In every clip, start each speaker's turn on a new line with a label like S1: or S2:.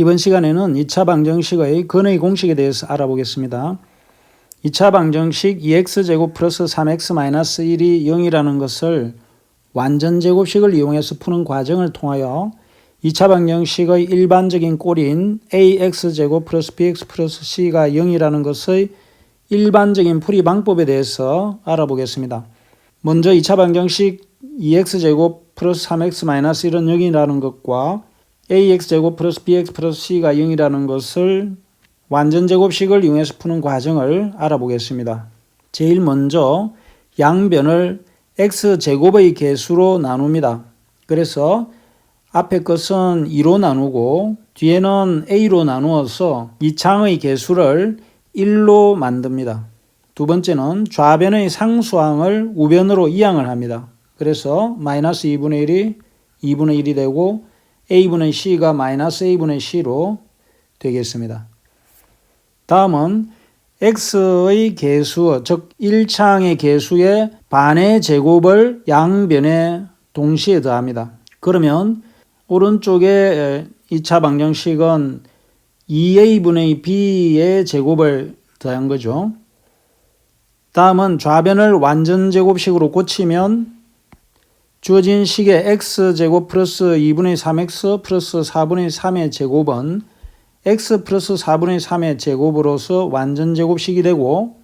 S1: 이번 시간에는 2차 방정식의 근의 공식에 대해서 알아보겠습니다. 2차 방정식 2x제곱 플러스 3x 마이너스 1이 0이라는 것을 완전제곱식을 이용해서 푸는 과정을 통하여 2차 방정식의 일반적인 꼴인 ax제곱 플러스 bx 플러스 c가 0이라는 것의 일반적인 풀이 방법에 대해서 알아보겠습니다. 먼저 2차 방정식 2x제곱 플러스 3x 마이너스 1은 0이라는 것과 ax제곱 플러스 bx 플러스 c가 0이라는 것을 완전제곱식을 이용해서 푸는 과정을 알아보겠습니다. 제일 먼저 양변을 x제곱의 개수로 나눕니다. 그래서 앞에 것은 2로 나누고 뒤에는 a로 나누어서 이 창의 개수를 1로 만듭니다. 두 번째는 좌변의 상수항을 우변으로 이항을 합니다. 그래서 마이너스 2분의 1이 2분의 1이 되고 a분의 c가 마이너스 a분의 c로 되겠습니다. 다음은 x의 개수, 즉 1창의 개수의 반의 제곱을 양변에 동시에 더합니다. 그러면 오른쪽에 2차 방정식은 2a분의 b의 제곱을 더한 거죠. 다음은 좌변을 완전 제곱식으로 고치면 주어진 식의 x제곱 플러스 2분의 3x 플러스 4분의 3의 제곱은 x 플러스 4분의 3의 제곱으로서 완전 제곱식이 되고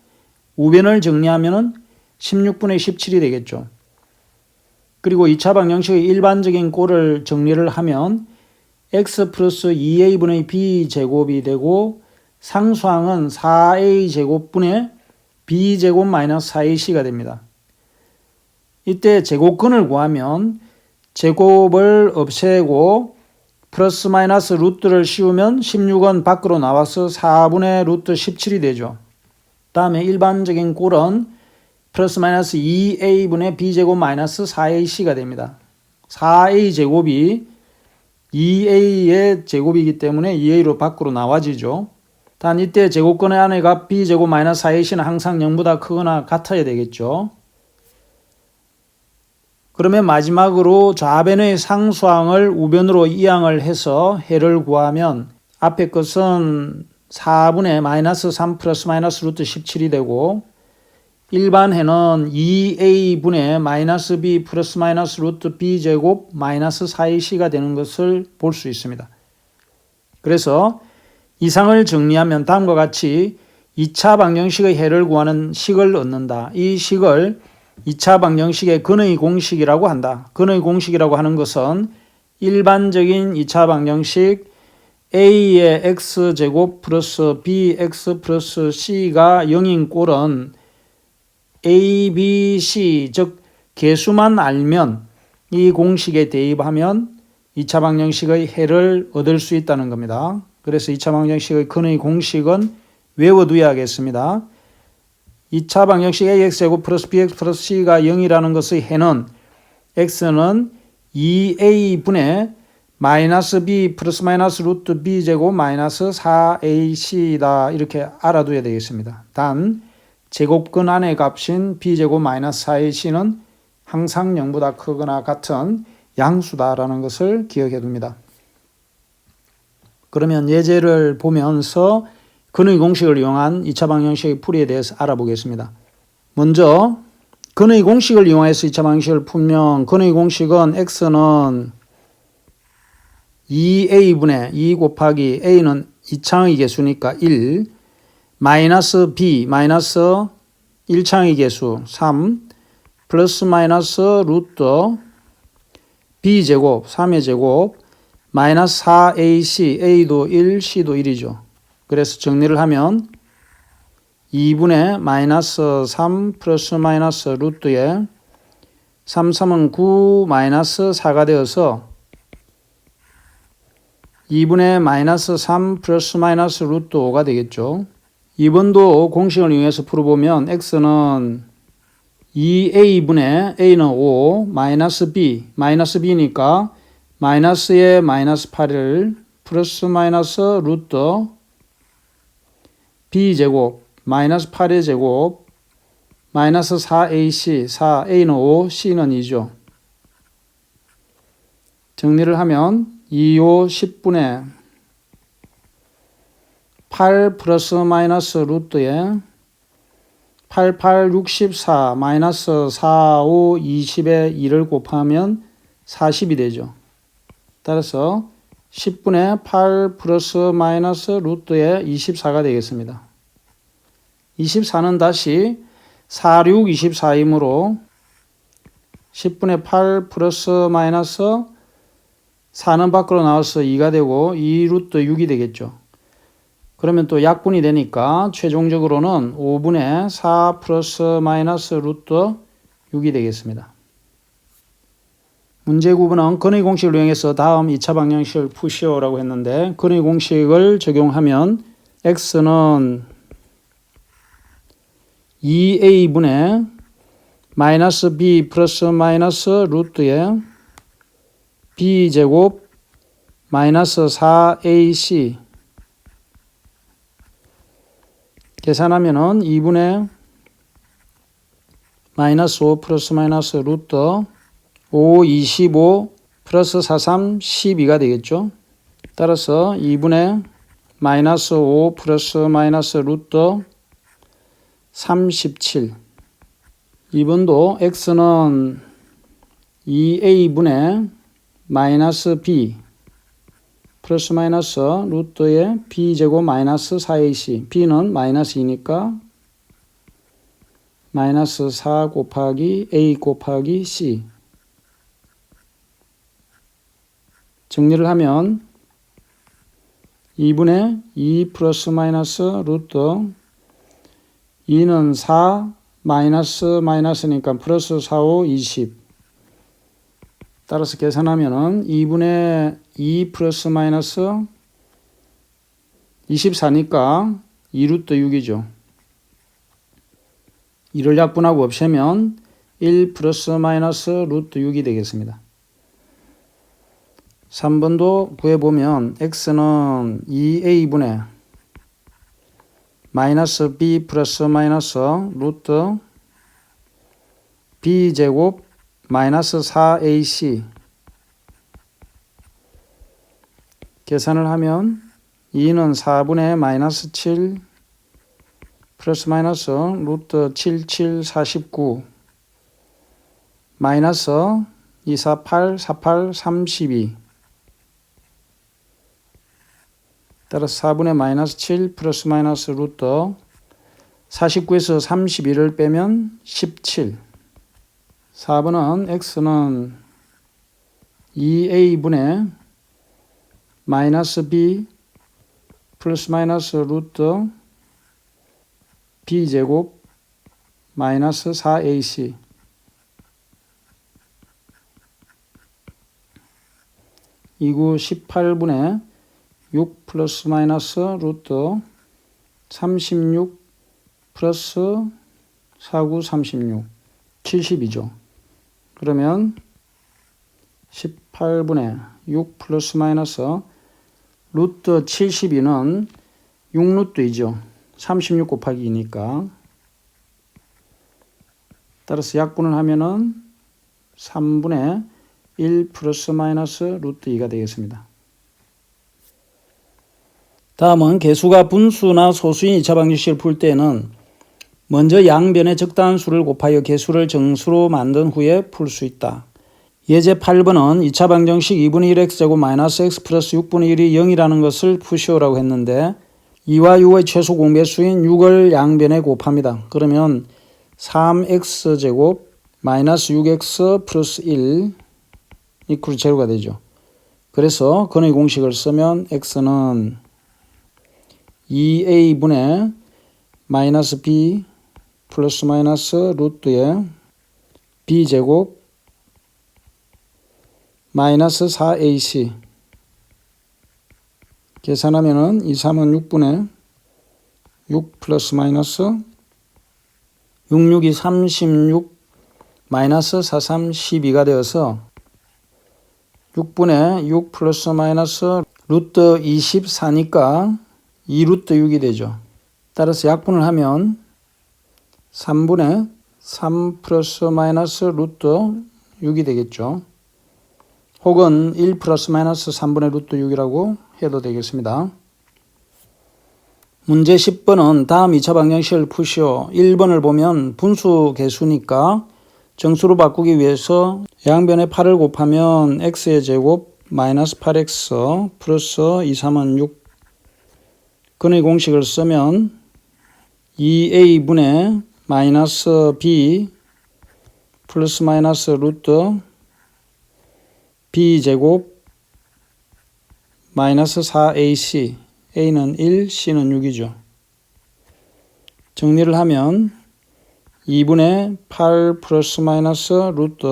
S1: 우변을 정리하면 16분의 17이 되겠죠. 그리고 2차 방정식의 일반적인 꼴을 정리를 하면 x 플러스 2a분의 b 제곱이 되고 상수항은 4a 제곱분의 b 제곱 마이너스 4ac가 됩니다. 이때 제곱근을 구하면 제곱을 없애고 플러스 마이너스 루트를 씌우면 16은 밖으로 나와서 4분의 루트 17이 되죠. 다음에 일반적인 꼴은 플러스 마이너스 2a분의 b제곱 마이너스 4ac가 됩니다. 4a 제곱이 2a의 제곱이기 때문에 2a로 밖으로 나와지죠. 단 이때 제곱근의 안의 값 b제곱 마이너스 4ac는 항상 0보다 크거나 같아야 되겠죠. 그러면 마지막으로 좌변의 상수항을 우변으로 이항을 해서 해를 구하면 앞에 것은 4분의 마이너스 3 플러스 마이너스 루트 17이 되고 일반 해는 2a분의 마이너스 b 플러스 마이너스 루트 b 제곱 마이너스 4ac가 되는 것을 볼 수 있습니다. 그래서 이상을 정리하면 다음과 같이 2차 방정식의 해를 구하는 식을 얻는다. 이 식을 2차 방정식의 근의 공식이라고 한다. 근의 공식이라고 하는 것은 일반적인 2차 방정식 a의 x제곱 플러스 bx 플러스 c가 0인 꼴은 a, b, c 즉 개수만 알면 이 공식에 대입하면 2차 방정식의 해를 얻을 수 있다는 겁니다. 그래서 2차 방정식의 근의 공식은 외워두어야겠습니다. 2차 방정식 ax제곱 플러스 bx 플러스 c가 0이라는 것의 해는 x는 2a분의 마이너스 b 플러스 마이너스 루트 b제곱 마이너스 4ac다 이렇게 알아둬야 되겠습니다. 단 제곱근 안의 값인 b제곱 마이너스 4ac는 항상 0보다 크거나 같은 양수다라는 것을 기억해 둡니다. 그러면 예제를 보면서 근의 공식을 이용한 2차 방정식의 풀이에 대해서 알아보겠습니다. 먼저 근의 공식을 이용해서 2차 방정식을 풀면 근의 공식은 x는 2a분의 2 곱하기 a는 2창의 개수니까 1 마이너스 b 마이너스 1창의 개수 3 플러스 마이너스 루트 b제곱 3의 제곱 마이너스 4ac a도 1 c도 1이죠. 그래서 정리를 하면 2분의 마이너스 3 플러스 마이너스 루트에 3, 3은 9 마이너스 4가 되어서 2분의 마이너스 3 플러스 마이너스 루트 5가 되겠죠. 2번도 공식을 이용해서 풀어보면 x는 2a분의 a는 5 마이너스 b 마이너스 b니까 마이너스에 마이너스 8을 플러스 마이너스 루트 b제곱 마이너스 8의 제곱 마이너스 4ac 4a는 5 c는 2죠. 정리를 하면 2, 5, 10분의 8 플러스 마이너스 루트에 8, 8, 64 마이너스 4, 5, 20에 2를 곱하면 40이 되죠. 따라서 10분의 8 플러스 마이너스 루트에 24가 되겠습니다. 24는 다시 4, 6, 24이므로 10분의 8 플러스 마이너스 4는 밖으로 나와서 2가 되고 2 루트 6이 되겠죠. 그러면 또 약분이 되니까 최종적으로는 5분의 4 플러스 마이너스 루트 6이 되겠습니다. 문제 9번은 근의 공식을 이용해서 다음 2차 방정식을 푸시오라고 했는데 근의 공식을 적용하면 x는 2a분의 마이너스 b 플러스 마이너스 루트에 b제곱 마이너스 4ac 계산하면은 2분의 마이너스 5 플러스 마이너스 루트 5, 25 플러스 43, 12가 되겠죠. 따라서 2분의 마이너스 5 플러스 마이너스 루트 37 2번도 x는 2a분의 마이너스 b. 플러스 마이너스 루트의 b제곱 마이너스 4ac b는 마이너스 2니까 마이너스 4 곱하기 a 곱하기 c. 정리를 하면 2분의 2 플러스 마이너스 루트 2는 4 마이너스 마이너스니까 플러스 4, 5, 20 따라서 계산하면은 2분의 2 플러스 마이너스 24니까 2루트 6이죠. 2를 약분하고 없애면 1 플러스 마이너스 루트 6이 되겠습니다. 3번도 구해보면 x는 2a분의 마이너스 b 플러스 마이너스 루트 b제곱 마이너스 4ac 계산을 하면 2는 4분의 마이너스 7 플러스 마이너스 루트 77 49 마이너스 248 48 32 따라서 4분의 마이너스 7 플러스 마이너스 루트 49에서 31을 빼면 17 4번은 x는 2a분의 마이너스 b 플러스 마이너스 루트 b제곱 마이너스 4ac 이구 18분의 6 플러스 마이너스 루트 36 플러스 49 36 70이죠. 그러면 18분의 6 플러스 마이너스 루트 72는 6루트이죠. 36 곱하기 2니까. 따라서 약분을 하면은 3분의 1 플러스 마이너스 루트 2가 되겠습니다. 다음은 개수가 분수나 소수인 2차 방정식을 풀 때는 먼저 양변의 적당한 수를 곱하여 개수를 정수로 만든 후에 풀 수 있다. 예제 8번은 2차 방정식 2분의 1x제곱 마이너스 x 플러스 6분의 1이 0이라는 것을 푸시오라고 했는데 2와 6의 최소 공배수인 6을 양변에 곱합니다. 그러면 3x제곱 마이너스 6x 플러스 1 이퀄 제로가 되죠. 그래서 근의 공식을 쓰면 x는 2a분의 마이너스 b 플러스 마이너스 루트에 b제곱 마이너스 4ac 계산하면은 2, 3은 6분의 6 플러스 마이너스 6, 6이 36 마이너스 4, 3, 12가 되어서 6분의 6 플러스 마이너스 루트 24니까 2루트 6이 되죠. 따라서 약분을 하면 3분의 3 플러스 마이너스 루트 6이 되겠죠. 혹은 1 플러스 마이너스 3분의 루트 6이라고 해도 되겠습니다. 문제 10번은 다음 2차 방정식을 푸시오. 1번을 보면 분수 개수니까 정수로 바꾸기 위해서 양변에 8을 곱하면 x의 제곱 마이너스 8x 플러스 2, 3은 6 근의 공식을 쓰면 2a분의 마이너스 b 플러스 마이너스 루트 b 제곱 마이너스 4ac a는 1, c는 6이죠. 정리를 하면 2분의 8 플러스 마이너스 루트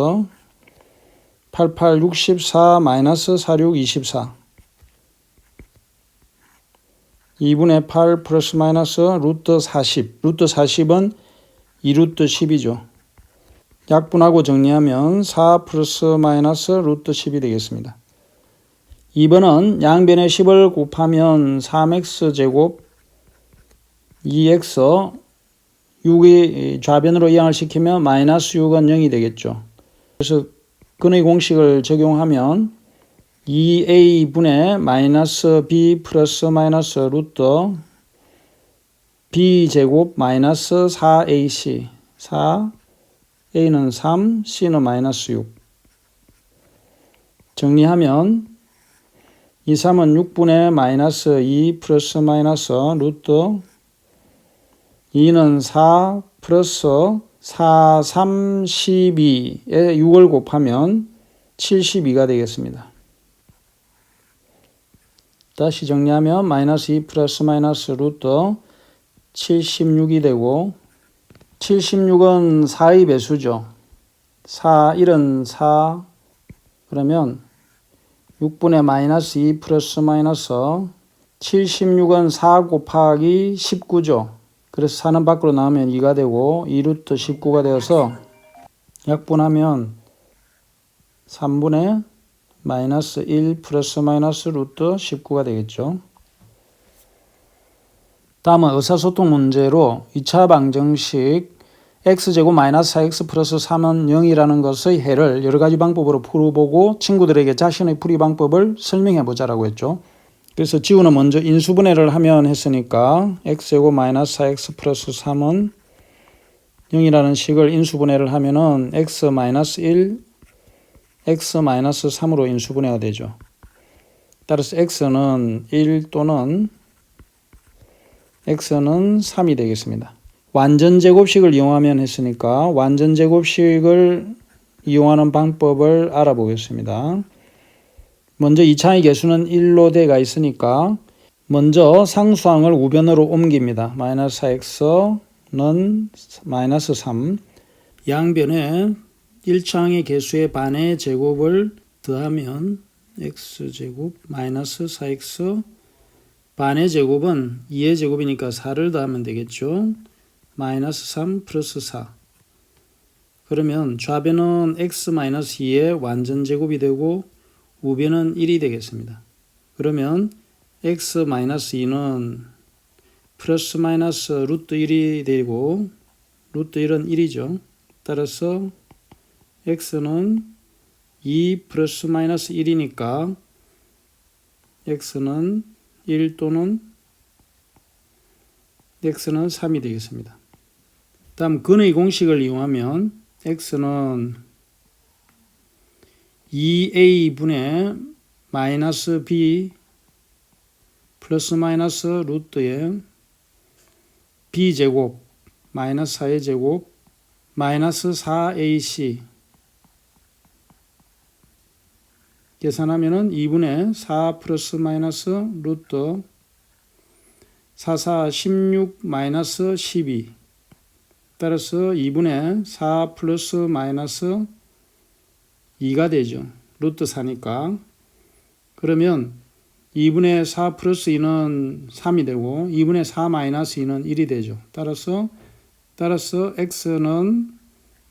S1: 88 64 마이너스 46 24 2분의 8 플러스 마이너스 루트 40 루트 40은 2루트 10이죠. 약분하고 정리하면 4 플러스 마이너스 루트 10이 되겠습니다. 2번은 양변에 10을 곱하면 3x 제곱 2x 6이 좌변으로 이항을 시키면 마이너스 6은 0이 되겠죠. 그래서 근의 공식을 적용하면 2a분의 마이너스 b 플러스 마이너스 루트 b 제곱 마이너스 4ac 4 a는 3 c는 마이너스 6 정리하면 2, 3은 6분의 마이너스 2 플러스 마이너스 루트 2는 4 플러스 4, 3, 12에 6을 곱하면 72가 되겠습니다. 다시 정리하면 마이너스 2 플러스 마이너스 루트 76이 되고 76은 4의 배수죠. 4, 1은 4 그러면 6분의 마이너스 2 플러스 마이너스 76은 4 곱하기 19죠. 그래서 4는 밖으로 나오면 2가 되고 2루트 19가 되어서 약분하면 3분의 마이너스 1 플러스 마이너스 루트 19가 되겠죠. 다음은 의사소통 문제로 2차 방정식 x제곱 마이너스 4x 플러스 3은 0이라는 것의 해를 여러 가지 방법으로 풀어보고 친구들에게 자신의 풀이 방법을 설명해 보자라고 했죠. 그래서 지우는 먼저 인수분해를 하면 했으니까 x제곱 마이너스 4x 플러스 3은 0이라는 식을 인수분해를 하면은 x 마이너스 1, x 마이너스 3으로 인수분해가 되죠. 따라서 x는 1 또는 x는 3이 되겠습니다. 완전 제곱식을 이용하면 했으니까 완전 제곱식을 이용하는 방법을 알아보겠습니다. 먼저 2차의 개수는 1로 돼가 있으니까 먼저 상수항을 우변으로 옮깁니다. 마이너스 4x는 마이너스 3 양변에 1차항의 개수의 반의 제곱을 더하면 x제곱 마이너스 4x 반의 제곱은 2의 제곱이니까 4를 더하면 되겠죠. 마이너스 3 플러스 4 그러면 좌변은 x 마이너스 2의 완전 제곱이 되고 우변은 1이 되겠습니다. 그러면 x 마이너스 2는 플러스 마이너스 루트 1이 되고 루트 1은 1이죠. 따라서 x는 2 플러스 마이너스 1이니까 x는 1 또는 x는 3이 되겠습니다. 다음 근의 공식을 이용하면 x는 2a분의 마이너스 b 플러스 마이너스 루트의 b제곱 마이너스 4의 제곱 마이너스 4ac 계산하면은 2분의 4 플러스 마이너스 루트 4, 4, 16 마이너스 12 따라서 2분의 4 플러스 마이너스 2가 되죠. 루트 4니까. 그러면 2분의 4 플러스 2는 3이 되고 2분의 4 마이너스 2는 1이 되죠. 따라서 따라서 x는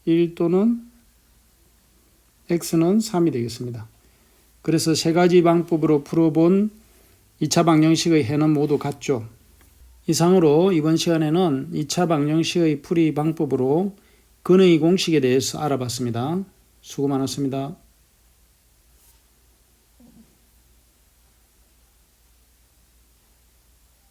S1: 1 또는 x는 3이 되겠습니다. 그래서 세 가지 방법으로 풀어본 2차 방정식의 해는 모두 같죠. 이상으로 이번 시간에는 2차 방정식의 풀이 방법으로 근의 공식에 대해서 알아봤습니다. 수고 많았습니다.